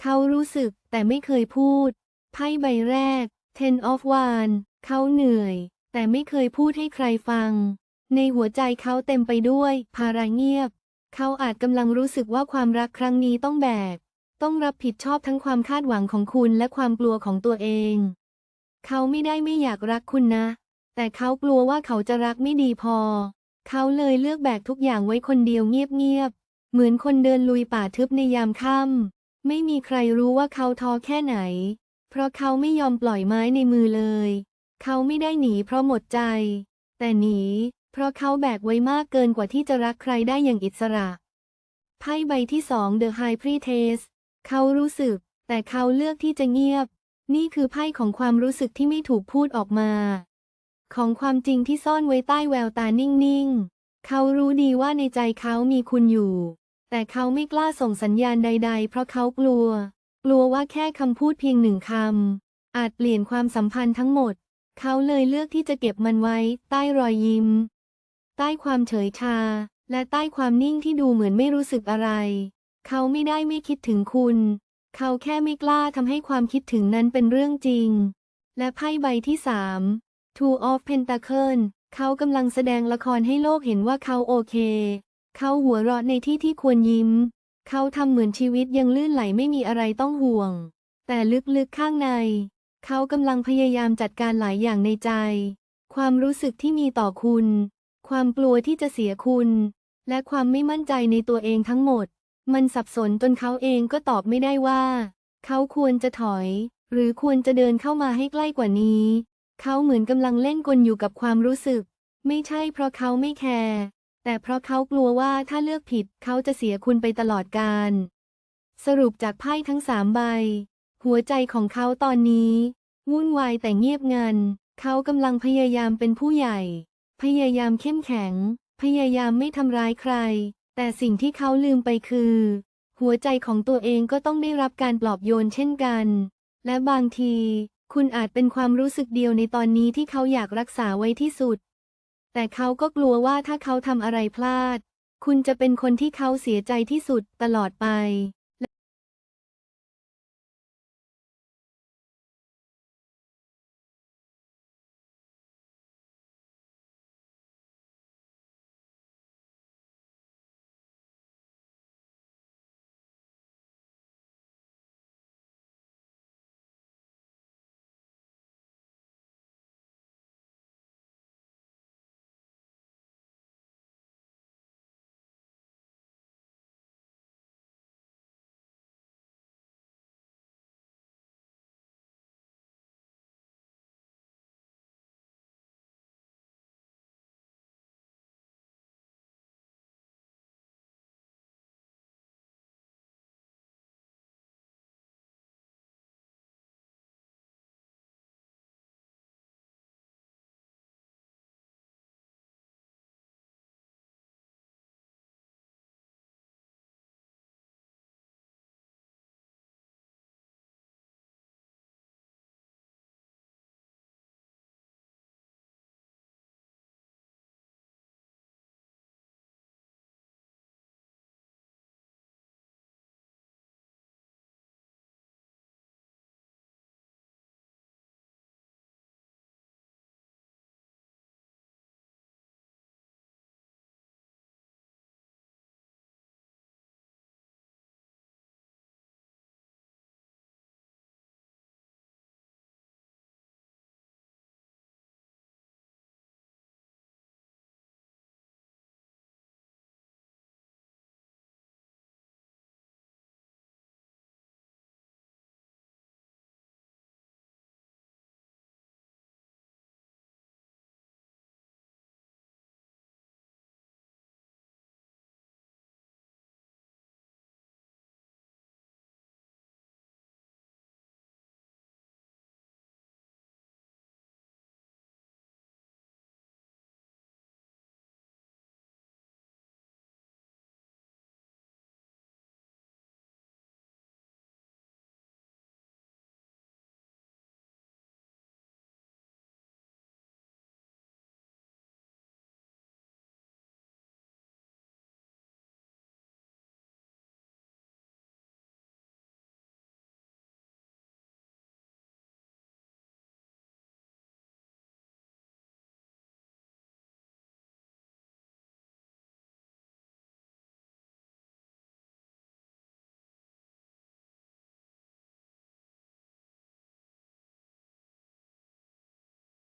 เขารู้สึกแต่ไม่เคยพูด ไพ่ใบแรก Ten of Wands เขาเหนื่อย แต่ไม่เคยพูดให้ใครฟัง ในหัวใจเขาเต็มไปด้วย ภาระเงียบ เขาอาจกำลังรู้สึกว่าความรักครั้งนี้ต้องแบก ต้องรับผิดชอบทั้งความคาดหวังของคุณและความกลัวของตัวเอง เขาไม่ได้ไม่อยากรักคุณนะ แต่เขากลัวว่าเขาจะรักไม่ดีพอ เขาเลยเลือกแบกทุกอย่างไว้คนเดียวเงียบๆ เหมือนคนเดินลุยป่าทึบในยามค่ำ ไม่มีใครรู้ว่าเขาท้อแค่ไหน เพราะเขาไม่ยอมปล่อยไม้ในมือเลย เขาไม่ได้หนีเพราะหมดใจ แต่หนี เพราะเขาแบกไว้มากเกินกว่าที่จะรักใครได้อย่างอิสระ ไพ่ใบที่สอง The High Priestess เขารู้สึก แต่เขาเลือกที่จะเงียบ นี่คือไพ่ของความรู้สึกที่ไม่ถูกพูดออกมา ของความจริงที่ซ่อนไว้ใต้แววตานิ่งๆ เขารู้ดีว่าในใจเขามีคุณอยู่ แต่เขาไม่กล้าส่งสัญญาณใด ๆ เพราะเขากลัว กลัวว่าแค่คำพูดเพียงหนึ่งคำ อาจเปลี่ยนความสัมพันธ์ทั้งหมด เขาเลยเลือกที่จะเก็บมันไว้ ใต้รอยยิ้ม ใต้ความเฉยชา และใต้ความนิ่งที่ดูเหมือนไม่รู้สึกอะไร เขาไม่ได้ไม่คิดถึงคุณ เขาแค่ไม่กล้าทำให้ความคิดถึงนั้นเป็นเรื่องจริง และไพ่ใบที่สาม Two of Pentacles เขากำลังแสดงละครให้โลกเห็นว่าเขาโอเค เขาหัวเราะในที่ที่ควรยิ้ม เขาทำเหมือนชีวิตยังลื่นไหลไม่มีอะไรต้องห่วง แต่ลึกๆข้างใน เขากำลังพยายามจัดการหลายอย่างในใจ ความรู้สึกที่มีต่อคุณ ความกลัวที่จะเสียคุณ และความไม่มั่นใจในตัวเองทั้งหมด มันสับสนจนเขาเองก็ตอบไม่ได้ว่า เขาควรจะถอย หรือควรจะเดินเข้ามาให้ใกล้กว่านี้ เขาเหมือนกำลังเล่นกลอยู่กับความรู้สึก ไม่ใช่เพราะเขาไม่แคร์ แต่เพราะเขากลัวว่าถ้าเลือกผิดเขาจะเสียคุณไปตลอดกาลสรุปจากไพ่ทั้งสามใบ หัวใจของเขาตอนนี้ วุ่นวายแต่เงียบงัน เขากำลังพยายามเป็นผู้ใหญ่ พยายามเข้มแข็ง พยายามไม่ทำร้ายใคร แต่สิ่งที่เขาลืมไปคือ หัวใจของตัวเองก็ต้องได้รับการปลอบโยนเช่นกัน และบางที คุณอาจเป็นความรู้สึกเดียวในตอนนี้ที่เขาอยากรักษาไว้ที่สุด แต่เขาก็กลัวว่าถ้าเขาทำอะไรพลาด คุณจะเป็นคนที่เขาเสียใจที่สุดตลอดไป